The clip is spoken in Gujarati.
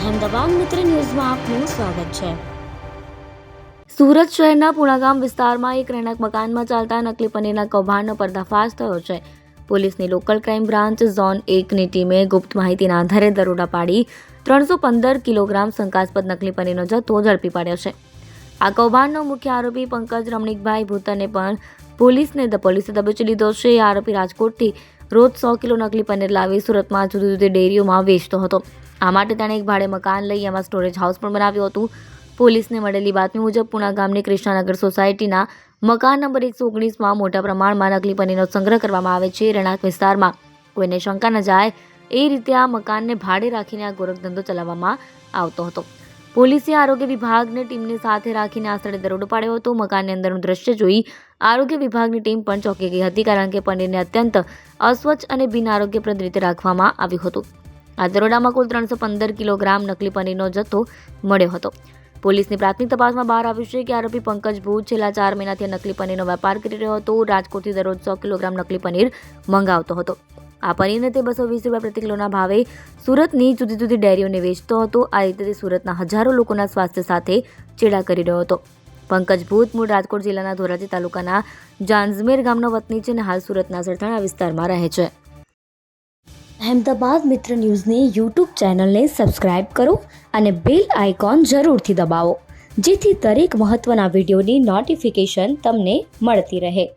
અહેમદાબાદ મિત્ર ન્યૂઝમાં આપનું સ્વાગત છે. સુરત શહેરના પુણાગામ વિસ્તારમાં એક રહેણાંક મકાનમાં ચાલતા નકલી પનીરના કૌભાંડનો પર્દાફાશ થયો છે. પોલીસની લોકલ ક્રાઇમ બ્રાન્ચ ઝોન એકની ટીમે ગુપ્ત માહિતીના આધારે દરોડા પાડી ત્રણસો પંદર કિલોગ્રામ શંકાસ્પદ નકલી પનીરનો જથ્થો ઝડપી પાડ્યો છે. આ કૌભાંડનો મુખ્ય આરોપી પંકજ રમણીકભાઈ ભૂતને પણ પોલીસને પોલીસે દબોચી લીધો છે. આરોપી રાજકોટથી રોજ સો કિલો નકલી પનીર લાવી સુરતમાં જુદી જુદી ડેરીઓમાં વેચતો હતો. આ માટે તેણે એક ભાડે મકાન લઈ એમાં સ્ટોરેજ હાઉસ પણ બનાવ્યું હતું. પોલીસને મળેલી બાતમી મુજબ પુણા ગામની કૃષ્ણનગર સોસાયટીના મકાન નંબર એકસો ઓગણીસમાં મોટા પ્રમાણમાં નકલી પનીરનો સંગ્રહ કરવામાં આવે છે રહેણાંક વિસ્તારમાં. કોઈને શંકા ન જાય, એ રીતે આ મકાનને ભાડે રાખીને આ ગોરખધંધો ચલાવવામાં આવતો હતો. પોલીસે આરોગ્ય વિભાગની ટીમને સાથે રાખીને આ સ્થળે દરોડો પાડ્યો હતો. મકાનની અંદરનું દ્રશ્ય જોઈ આરોગ્ય વિભાગની ટીમ પણ ચોંકી ગઈ હતી કારણ કે પનીરને અત્યંત અસ્વચ્છ અને બિન આરોગ્યપ્રદ રીતે રાખવામાં આવ્યું હતું. આ દરોડામાં કુલ ત્રણસો પંદર કિલોગ્રામ નકલી પનીરનો જથ્થો મળ્યો હતો. પોલીસની પ્રાથમિક તપાસમાં બહાર આવ્યું છે કે આરોપી પંકજ ભૂત છેલ્લા ચાર મહિનાથી નકલી પનીરનો વેપાર કરી રહ્યો હતો. રાજકોટથી દરરોજ સો કિલોગ્રામ નકલી પનીર મંગાવતો હતો. આ પનીરને તે બસો વીસ રૂપિયા પ્રતિ કિલોના ભાવે સુરતની જુદી જુદી ડેરીઓને વેચતો હતો. આ રીતે તે સુરતના હજારો લોકોના સ્વાસ્થ્ય સાથે ચેડા કરી રહ્યો હતો. પંકજ ભૂત, મૂળ રાજકોટ જિલ્લાના ધોરાજી તાલુકાના જાંજમેર ગામનો વતની છે અને હાલ સુરતના સરથાણા વિસ્તારમાં રહે છે. અહેમદાબાદ મિત્ર ન્યૂઝની યુટ્યુબ ચેનલને સબસ્ક્રાઇબ કરો અને બેલ આઇકોન જરૂરથી દબાવો, જેથી દરેક મહત્ત્વના વિડીયોની નોટિફિકેશન તમને મળતી રહે.